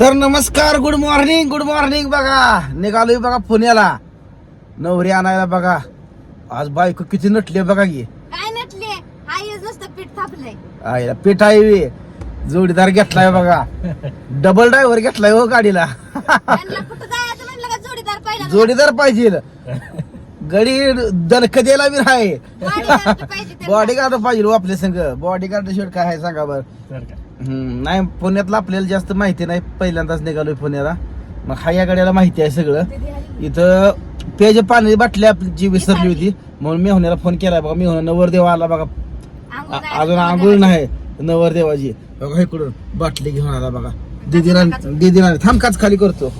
तर नमस्कार good morning good morning बघा. निघालोय बघा पुण्याला. नवरी आणायला बघा. आज बायको किती नटली बघा की. काय नटले नुसतं पीठ थापलंय. आईला पेट आहे बे. जोडीदार घेतलाय बघा. डबल ड्रायव्हर घेतलाय हो गाडीला. त्यांना कुठं जायचं? म्हणलं का जोडीदार पहिला जोडीदार पाहिजे. गडी दणक द्यायला बी आहे. Bodyguard पाहिजे त्यांना. बॉडी गार्ड पाहिजे हो आपल्या संग. बॉडी गार्ड शेवट काय आहे सांगा बरं. हम्म, नाही पुण्यातलं आपल्याला जास्त माहिती नाही. पहिल्यांदाच निघालोय पुण्याला. मग हा या गाड्याला माहिती आहे सगळं? इथं पेज पाणी बाटली आपली जी विसरली होती. म्हणून मी होण्याला फोन केलाय बघा. मी होणार नवरदेव आला बघा. आ- अजून आंघोळ नाही. नवरदेवाची. बघा इकडून बाटली घेऊन आला बघा. दिदीना दिदीना थांबकाच खाली. करतो.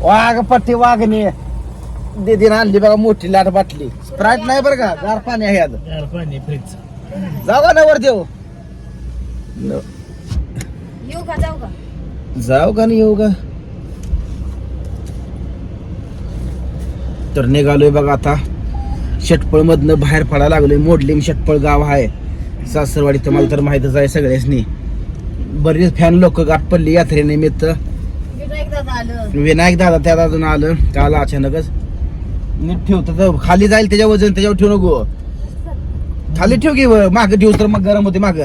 वाघ पट्टी वाघने. दिदीनं आणली बघा मोठी लाट बाटली. स्प्राईट नाही बरं का? गार पाणी आहे आता पाणी फ्रीज. जाऊ का नवरदेव? न- येऊ का जाऊ का? जाऊ का नाही येऊ का? तर निघालोय बघा आता. षटपळ मधनं बाहेर पडायला लागलोय. मोडलिंग षटपळ गाव आहे. सासरवाडी तुम्हाला तर माहितच आहे सगळ्यासनी. बरीच फॅन लोक गाठ पडली यात्रेनिमित्त. विनायक दादा आलं. विनायक दादा त्यात अजून आलं. काल अचानकच. नीट ठेवतो तर खाली जाईल त्याच्या वजन त्याच्यावर ठेवू नको. खाली ठेव की माग ठेव तर मग गरम होते माग.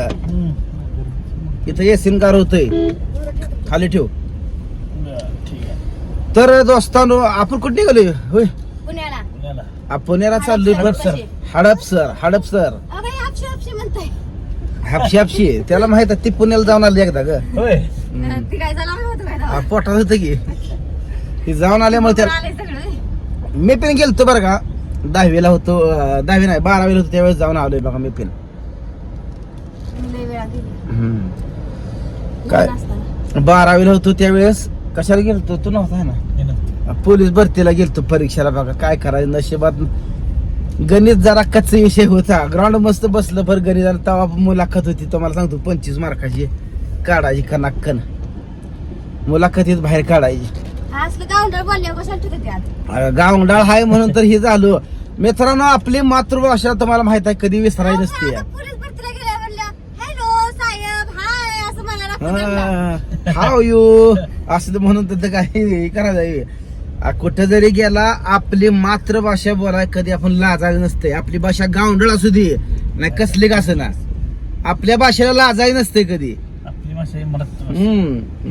इथं एसीन कार होतंय. खाली ठेव. ठीक आहे. तर दोस्तांनो आपण कुठे निघालोय? होय. पुण्याला. पुण्याला. चाललोय. बरसर हडपसर. हडपसर अगं हे आपशी आपशी म्हणताय. हापशी हापशी. त्याला माहीत आहे ती पुण्याला जाऊन आली एकदा ग. होय. आ? पोटात होतं की. ती जाऊन आल्यामुळे त्याला मी पण गेलतो बरं का. दहावीला होतो अं, दहावी नाही बारावीला होतो त्यावेळेस जाऊन आलोय बघा मी पण. काय. बारावीला होतो त्यावेळेस. कशाला गेलतो तू नव्हता ना? हे ना. पोलीस भरतीला गेलतो परीक्षेला बघा. काय करायचं? नशिबात गणित जरा कच्च विषय होता. ग्राउंड मस्त बसलं भर गणित आणि तेव्हा मुलाखत होती. तुम्हाला सांगतो पंचवीस मार्काची काढायची कनाक्कन मुलाखतीत बाहेर काढायची. गावंडाळ हाय म्हणून तर हे झालो. मित्रांनो आपली मातृभाषा तुम्हाला माहीत आहे कधी विसरायची नसते आता पोलीस भरतीला गेल्या म्हणल्या हॅलो साहेब हाय असं मला लागतं त्यांना. How you. असं म्हणून तर काही करायचं आ, कुठं जरी गेला आपली मातृभाषा बोलाय कधी आपण लाजायला नसते आपली भाषा गावंडळ असू दे. नाही कसली का ना आपल्या भाषेला लाजायला नसते कधी. आपली भाषा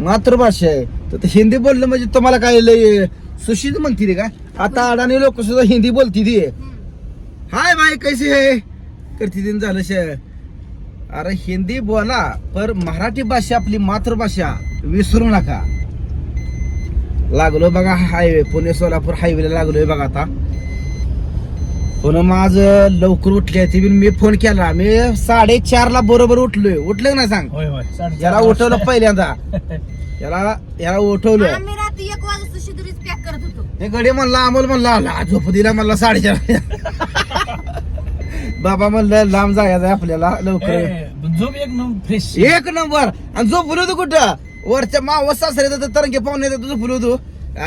मातृभाषा. आहे. तर ते हिंदी बोलणं म्हणजे तुम्हाला काय लय सुशित म्हणते रे का? आता अडाणी लोक सुद्धा हिंदी बोलती ती. हाय भाई कैसे है करती दिन झालं शे. अरे हिंदी बोला पर मराठी भाषा आपली मातृभाषा. विसरू नका. लागलो बघा हायवे पुणे सोलापूर हायवेला लागलोय बघा आता. पुन्हा माझ लवकर उठले ती मी फोन केला. मी साडेचार ला बरोबर उठलोय. उठले ना सांग? होय होय. साडेचार याला. उठवलं पहिल्यांदा. याला याला उठवलं. आम्ही रात्री एक वाजता शिदुरीच पॅक करत होतो. हे गडी म्हणला अमोल म्हणला आला झोप दिला म्हणला साडेचार बाबा म्हणलं लांब जायचं आपल्याला लवकर. झोप एक नंबर फ्रेश एक नंबर. आणि झोपलो होतो कुठं? वरच्या मावस सासरे तर तरंगे पाहुणे येतात झोपलो होतो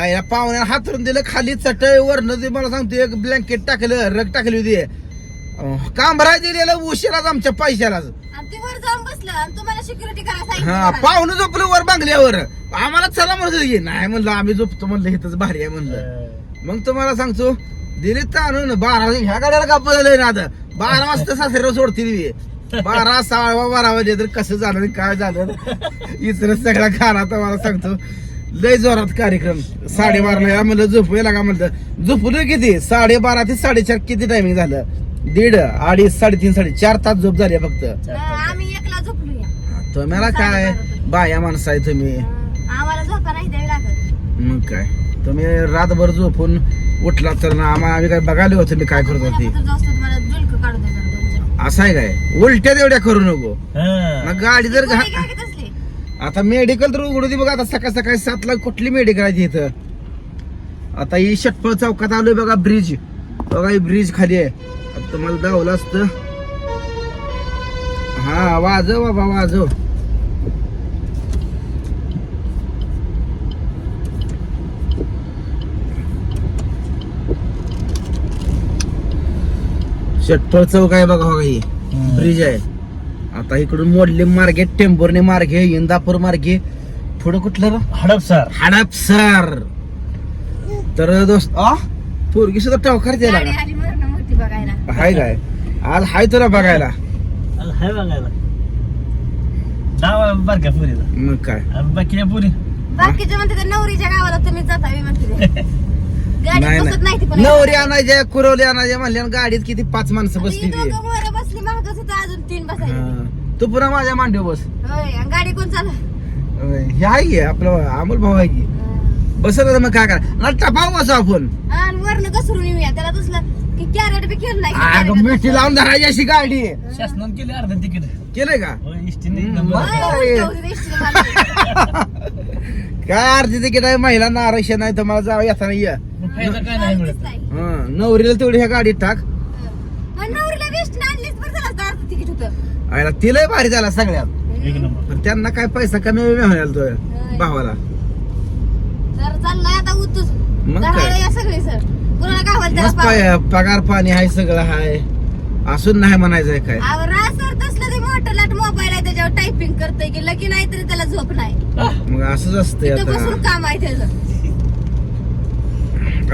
या पाहुण्या हातरून दिलं खाली चटई वरनं ते मला सांगतो एक ब्लँकेट टाकलं रग टाकली होती. अं, कांबरा दिलेलं उशिराच आमच्या पैशालाच. आणि ते वर जाऊन बसलं आणि तुम्हाला सिक्युरिटी करायला हा सांगितलं पाहुणं झोपलं वर बांगल्यावर. आम्हाला चला म्हणत होते की नाही म्हणलं आम्ही झोपतो म्हणलं इथंच भारी आहे म्हणलं. मग तुम्हाला सांगतो दिले ताणून बारा ह्या गाड्याला का बदललंय ना आता. बारा वाजता सासऱ्यावर सोडतील मी बारा सहा बारा वाजे तर कसं झालं आणि काय झालं? इतर सगळा खाना तुम्हाला सांगतो लय जोरात कार्यक्रम. साडेबाराला या म्हणलं झोपूया का म्हणलं? झोपलो किती? साडेबारा ते साडेचार किती टायमिंग झालं? दीड अडीच साडेतीन साडेचार तास झोप झाली फक्त. आम्ही एकला झोपलो या तुम्हाला काय? बाया माणसं आहे तुम्ही. आम्हाला झोपा नाही द्यावी लागत. मग काय? तुम्ही रातभर झोपून उठला तर ना आम्हाला आम्ही काय बघायला होतो मी काय करत होते असं आहे काय? उलट्या तेवढ्या करू नको. हा. मग गाडी जर घा- काय घेत असले? आता मेडिकल तर उघडू दे बघा आता सकाळ सकाळी सातला कुठली मेडिकल आहे इथं? आता ही षटफळ चौकात आलोय बघा ब्रिज बघा ही ब्रिज खाली आहे. आता तुम्हाला दावलं असतं. हा वाजव बाबा वाजव. षटफळ चौक आहे बघा बघा ही. ब्रिज आहे. आता इकडून मोडले मार्गे टेंभुर्णी मार्गे इंदापूर मार्गे. पुढं कुठलं? हडपसर हडपसर तर दोस्त आ? पोरगी सुद्धा टवकार द्यायला हाय काय? आज हाय तुला बघायला. हाय बघायला. नाव पुरीला मग काय? बाकीच्या पुरी. बाकीचे म्हणते ते नवरीच्या गावाला तुम्ही जाता मी म्हणते ते. नाही गाडीत बसत नाही. ती पण. नवरी आणायचे कुरवली आणायचे म्हणल्या गाडीत किती पाच माणसं बसली दोघं बसली मागच होतं अजून तीन बसायचे तू पुन्हा माझ्या मांडीव बस. होय आणि गाडी कोण चालू होय, हे आहे की आपलं अमोल भाऊ आहे की? बसत होतं मग काय करा. ना टपाव बसू आपण. आणि वरनं घसरून येऊया. त्याला दुसरं की कॅरेट बी खेळ नाही अगं मिठी लावून धरायची अशी गाडी. शासनानं केले अर्ध तिकीट. केलंय का? इष्टीने एक नंबर. काय अर्धी तिकीट आहे? महिलांना आरक्षण नाही तर मला जावं येताना ये मग फायदा काय नाही मिळत. हं, नवरीला तेवढी ह्या गाडीत टाक. मग नवरीला वेस्ट आणलीच बरं झालं असतं अर्ध तिकीट होतं. आयला तिलाही भारी झाला सगळ्यात. एक नंबर. पण त्यांना काय पैसा कमी तो भावाला. तर चाललाय आता उतूच मग धरायला काय? या सगळे सर. कुणाला गावाला त्याला मस्त पाव. आहे, पगार पाणी आहे सगळं आहे असून नाही म्हणायचंय काय. अहो, सर तसलं ते मोठं लाट मोबाईल आहे त्याच्यावर टायपिंग करतोय की लगी नाही तरी त्याला झोप नाही. मग असंच असतंय तिथं बसून आता काम आहे त्याचं.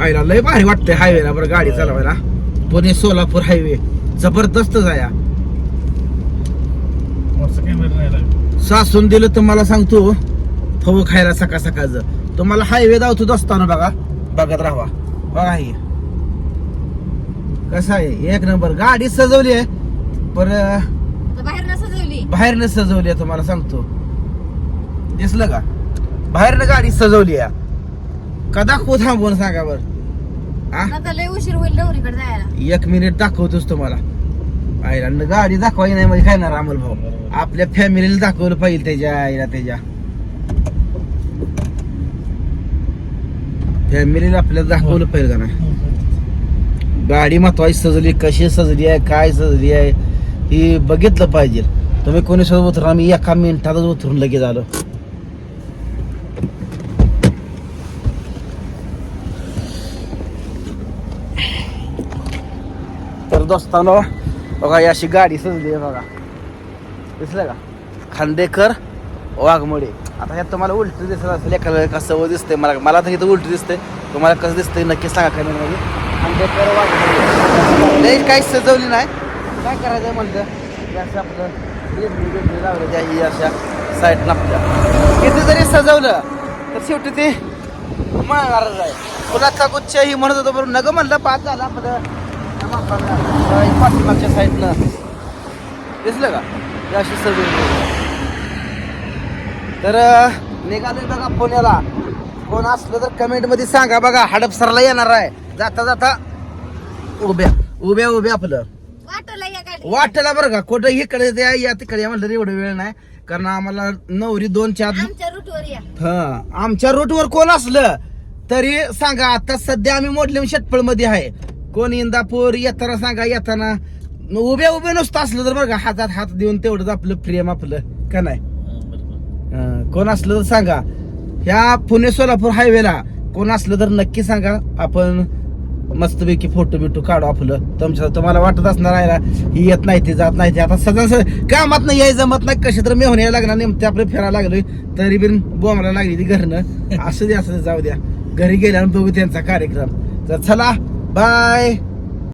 आईला लय भारी वाटतंय हायवेला बरं गाडी चालवायला. पुणे सोलापूर हायवे नाही लागलं. सासून दिलं तुम्हाला सांगतो फव खायला सकाळ सकाळचं. तुम्हाला हायवे धावतो असताना बघा. बघत राहा बघा हे. कसं आहे? एक नंबर गाडी सजवली आहे. पर बाहेर सजवली. बाहेरनं सजवली आहे तुम्हाला सांगतो. दिसलं का? बाहेरनं गाडी सजवली आहे. कदा को थांबवून सांगा बर. हा लय उशीर होईल जायला. एक मिनिट दाखवतोच तुम्हाला. आईला न गाडी दाखवायची नाही म्हणजे काय ना अमोल भाऊ. आपल्या फॅमिलीला दाखवलं पाहिजे त्याच्या आईला त्याच्या. फॅमिलीला आपल्याला दाखवलं पाहिजे का नाही? गाडी महत्वाची सजली कशी सजली आहे काय सजली आहे ही बघितलं पाहिजे. तुम्ही कोणी सोबत उतरा आम्ही एका मिनिटातच उतरून लगेच आलो. तर दोस्तानो बघा ही अशी गाडी सजली आहे बघा. दिसलं का? खांदेकर वाघमोडे. आता ह्यात तुम्हाला उलटी दिसत असेल एखादं कसं दिसतंय. मला मला तर इथं उलटी दिसतंय. तुम्हाला कसं दिसतंय नक्की सांगा कमेंटमध्ये आणि ते वाघमोडे नाही काही सजवली नाही. काय करायचं म्हणलं? हे असं आपलं वेगळी लावलं ही अशा साईडनं आपल्या. किती जरी सजवलं तर शेवटी ते माळणारच आहे. फुलाचा गुच्छ ही म्हणत होतो बरोबर नगं म्हणलं पाच झाला आपलं. पाठीमागच्या साईडनं दिसलं का? ही अशी सजवली. तर निघाले बघा पुण्याला. कोण असलं तर कमेंटमध्ये सांगा बघा. हडपसरला येणार आहे. जाता जाता उभ्या. उभ्या उभ्या आपलं. वाटलं बरं का? कुठं इकडे द्या या तिकडे या म्हणलं एवढं वेळ नाही. कारण आम्हाला नवरी दोन चार हा आमच्या रूटवर कोण असलं तरी सांगा. आता सध्या आम्ही मोडले षटपळमध्ये आहे. कोण इंदापूर येताना सांगा येताना. उभ्या उभ्या नसतं असलं तर बरं का हातात हात देऊन तेवढंच आपलं प्रेम आपलं. का नाही? कोण असलं तर सांगा. ह्या पुणे सोलापूर हायवेला कोण असलं तर नक्की सांगा. आपण मस्तपैकी फोटो बिटो काढू आपलं. तुमच्या तुम्हाला वाटत असणार आहे ना ही येत नाही ती जात नाही. ती आता सगळं सगळं कामात नाही याय जमत नाही. कशी तर मेहून यायला लागणार नेमते आपलं फिरायला लागलोय. तरी बिन बोमाला लागली ती घरनं. असं द्या असं जाऊ द्या. घरी गेल्यानं बघू त्यांचा कार्यक्रम. तर चला बाय